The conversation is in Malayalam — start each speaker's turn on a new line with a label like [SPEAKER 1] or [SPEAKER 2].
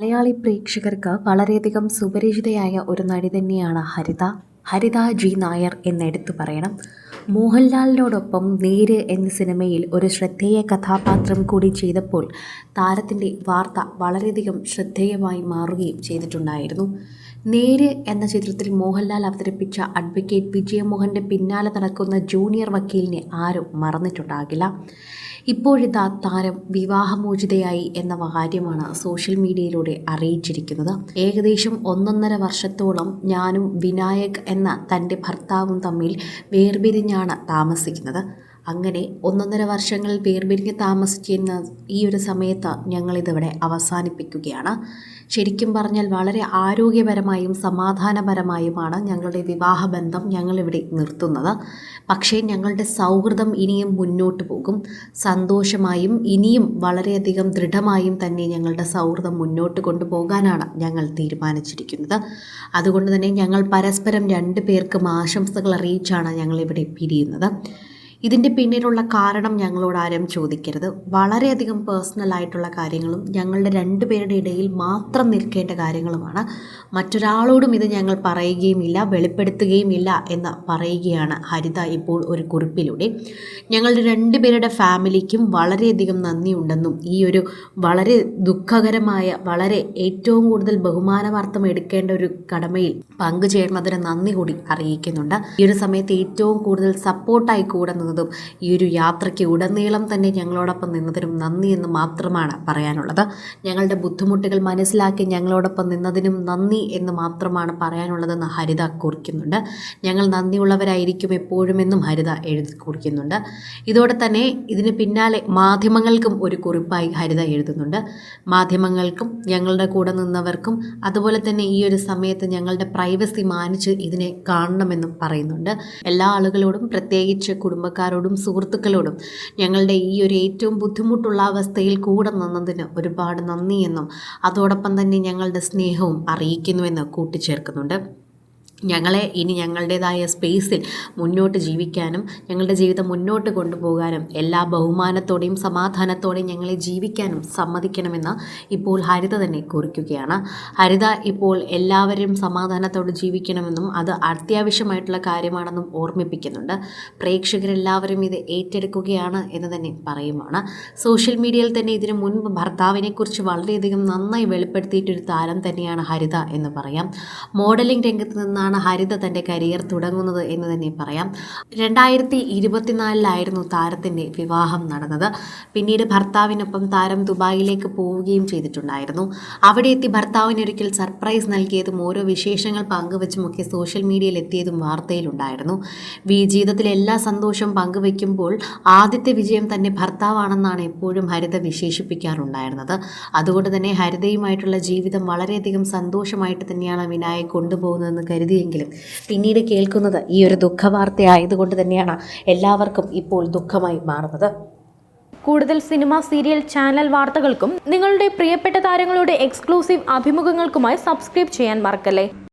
[SPEAKER 1] മലയാളി പ്രേക്ഷകർക്ക് വളരെയധികം സുപരിചിതയായ ഒരു നടി തന്നെയാണ് ഹരിത. ഹരിത ജി നായർ എന്നെടുത്തു പറയണം. മോഹൻലാലിനോടൊപ്പം നേര് എന്ന സിനിമയിൽ ഒരു ശ്രദ്ധേയ കഥാപാത്രം കൂടി ചെയ്തപ്പോൾ താരത്തിന്റെ വാർത്ത വളരെയധികം ശ്രദ്ധേയമായി മാറുകയും ചെയ്തിട്ടുണ്ടായിരുന്നു. നേര് എന്ന ചിത്രത്തിൽ മോഹൻലാൽ അവതരിപ്പിച്ച അഡ്വക്കേറ്റ് വിജയമോഹന്റെ പിന്നാലെ നടക്കുന്ന ജൂനിയർ വക്കീലിനെ ആരും മറന്നിട്ടുണ്ടാകില്ല. ഇപ്പോഴിതാ താരം വിവാഹമോചിതയായി എന്ന കാര്യമാണ് സോഷ്യൽ മീഡിയയിലൂടെ അറിയിച്ചിരിക്കുന്നത്. ഏകദേശം ഒന്നൊന്നര വർഷത്തോളം ഞാനും വിനായക് എന്ന തന്റെ ഭർത്താവും തമ്മിൽ വേർപിരിഞ്ഞാണ് താമസിക്കുന്നത്. അങ്ങനെ ഒന്നൊന്നര വർഷങ്ങൾ വേർപിരിഞ്ഞ് താമസിച്ചിരുന്ന ഈ ഒരു സമയത്ത് ഞങ്ങളിതിവിടെ അവസാനിപ്പിക്കുകയാണ്. ശരിക്കും പറഞ്ഞാൽ വളരെ ആരോഗ്യപരമായും സമാധാനപരമായുമാണ് ഞങ്ങളുടെ വിവാഹബന്ധം ഞങ്ങളിവിടെ നിർത്തുന്നത്. പക്ഷേ ഞങ്ങളുടെ സൗഹൃദം ഇനിയും മുന്നോട്ട് പോകും. സന്തോഷമായും ഇനിയും വളരെയധികം ദൃഢമായും തന്നെ ഞങ്ങളുടെ സൗഹൃദം മുന്നോട്ട് കൊണ്ടുപോകാനാണ് ഞങ്ങൾ തീരുമാനിച്ചിരിക്കുന്നത്. അതുകൊണ്ട് തന്നെ ഞങ്ങൾ പരസ്പരം രണ്ടു പേർക്കും ആശംസകൾ അറിയിച്ചാണ് ഞങ്ങളിവിടെ പിരിയുന്നത്. ഇതിന്റെ പിന്നിലുള്ള കാരണം ഞങ്ങളോട് ആരും ചോദിക്കരുത്. വളരെയധികം പേഴ്സണൽ ആയിട്ടുള്ള കാര്യങ്ങളും ഞങ്ങളുടെ രണ്ടുപേരുടെ ഇടയിൽ മാത്രം നിൽക്കേണ്ട കാര്യങ്ങളുമാണ്. മറ്റൊരാളോടും ഇത് ഞങ്ങൾ പറയുകയുമില്ല വെളിപ്പെടുത്തുകയും ഇല്ല എന്ന് പറയുകയാണ് ഹരിത ഇപ്പോൾ ഒരു കുറിപ്പിലൂടെ. ഞങ്ങളുടെ രണ്ടുപേരുടെ ഫാമിലിക്കും വളരെയധികം നന്ദിയുണ്ടെന്നും ഈ ഒരു വളരെ ദുഃഖകരമായ വളരെ ഏറ്റവും കൂടുതൽ ബഹുമാനമാർത്ഥം എടുക്കേണ്ട ഒരു കടമയിൽ പങ്കുചേർന്നതിന് നന്ദി കൂടി അറിയിക്കുന്നുണ്ട്. ഈ ഒരു സമയത്ത് ഏറ്റവും കൂടുതൽ സപ്പോർട്ടായി കൂടെ നിന്നതും ഈ ഒരു യാത്രയ്ക്ക് ഉടനീളം തന്നെ ഞങ്ങളോടൊപ്പം നിന്നതിനും നന്ദി എന്ന് മാത്രമാണ് പറയാനുള്ളത്. ഞങ്ങളുടെ ബുദ്ധിമുട്ടുകൾ മനസ്സിലാക്കി ഞങ്ങളോടൊപ്പം നിന്നതിനും നന്ദി എന്ന് മാത്രമാണ് പറയാനുള്ളതെന്ന് ഹരിത കുറിക്കുന്നുണ്ട്. ഞങ്ങൾ നന്ദിയുള്ളവരായിരിക്കും എപ്പോഴുമെന്നും ഹരിത എഴുതി കുറിക്കുന്നുണ്ട്. ഇതോടെ തന്നെ ഇതിന് പിന്നാലെ മാധ്യമങ്ങൾക്കും ഒരു കുറിപ്പായി ഹരിത എഴുതുന്നുണ്ട്. മാധ്യമങ്ങൾക്കും ഞങ്ങളുടെ കൂടെ നിന്നവർക്കും അതുപോലെ തന്നെ ഈ ഒരു സമയത്ത് ഞങ്ങളുടെ പ്രൈവസി മാനിച്ച് ഇതിനെ കാണണമെന്നും പറയുന്നുണ്ട്. എല്ലാ ആളുകളോടും പ്രത്യേകിച്ച് കുടുംബക്കാരോടും സുഹൃത്തുക്കളോടും ഞങ്ങളുടെ ഈ ഒരു ഏറ്റവും ബുദ്ധിമുട്ടുള്ള അവസ്ഥയിൽ കൂടെ നിന്നതിന് ഒരുപാട് നന്ദിയെന്നും അതോടൊപ്പം തന്നെ ഞങ്ങളുടെ സ്നേഹവും അറിയിക്കുന്നുവെന്ന് കൂട്ടിച്ചേർക്കുന്നുണ്ട്. ഞങ്ങളെ ഇനി ഞങ്ങളുടേതായ സ്പേസിൽ മുന്നോട്ട് ജീവിക്കാനും ഞങ്ങളുടെ ജീവിതം മുന്നോട്ട് കൊണ്ടുപോകാനും എല്ലാ ബഹുമാനത്തോടെയും സമാധാനത്തോടെയും ഞങ്ങളെ ജീവിക്കാനും സമ്മതിക്കണമെന്ന് ഇപ്പോൾ ഹരിത തന്നെ കുറിക്കുകയാണ്. ഹരിത ഇപ്പോൾ എല്ലാവരും സമാധാനത്തോടെ ജീവിക്കണമെന്നും അത് അത്യാവശ്യമായിട്ടുള്ള കാര്യമാണെന്നും ഓർമ്മിപ്പിക്കുന്നുണ്ട്. പ്രേക്ഷകരെല്ലാവരും ഇത് ഏറ്റെടുക്കുകയാണ് എന്ന് തന്നെ പറയുമാണ് സോഷ്യൽ മീഡിയയിൽ തന്നെ ഇതിനു മുൻപ് ഭർത്താവിനെക്കുറിച്ച് വളരെയധികം നന്നായി വെളിപ്പെടുത്തിയിട്ടൊരു താരം തന്നെയാണ് ഹരിത എന്ന് പറയാം. മോഡലിംഗ് രംഗത്ത് നിന്നാണ് ഹരിത തന്റെ കരിയർ തുടങ്ങുന്നത് എന്ന് തന്നെ പറയാം. രണ്ടായിരത്തി ഇരുപത്തിനാലിലായിരുന്നു താരത്തിന്റെ വിവാഹം നടന്നത്. പിന്നീട് ഭർത്താവിനൊപ്പം താരം ദുബായിലേക്ക് പോവുകയും ചെയ്തിട്ടുണ്ടായിരുന്നു. അവിടെ എത്തി ഭർത്താവിനൊരിക്കൽ സർപ്രൈസ് നൽകിയതും ഓരോ വിശേഷങ്ങൾ പങ്കുവച്ചുമൊക്കെ സോഷ്യൽ മീഡിയയിൽ എത്തിയതും വാർത്തയിലുണ്ടായിരുന്നു ജീവിതത്തിലെ എല്ലാ സന്തോഷവും പങ്കുവയ്ക്കുമ്പോൾ ആദ്യത്തെ വിജയം തന്നെ ഭർത്താവാണെന്നാണ് എപ്പോഴും ഹരിത വിശേഷിപ്പിക്കാറുണ്ടായിരുന്നത്. അതുകൊണ്ട് തന്നെ ഹരിതയുമായിട്ടുള്ള ജീവിതം വളരെയധികം സന്തോഷമായിട്ട് തന്നെയാണ് വിനായക് കൊണ്ടുപോകുന്നതെന്ന് കരുതിയെങ്കിലും പിന്നീട് കേൾക്കുന്നത് ഈ ഒരു ദുഃഖവാർത്ത ആയതുകൊണ്ട് തന്നെയാണ് എല്ലാവർക്കും ഇപ്പോൾ ദുഃഖമായി മാറുന്നത്.
[SPEAKER 2] കൂടുതൽ സിനിമ സീരിയൽ ചാനൽ വാർത്തകൾക്കും നിങ്ങളുടെ പ്രിയപ്പെട്ട താരങ്ങളുടെ എക്സ്ക്ലൂസീവ് അഭിമുഖങ്ങൾക്കുമായി സബ്സ്ക്രൈബ് ചെയ്യാൻ മറക്കല്ലേ?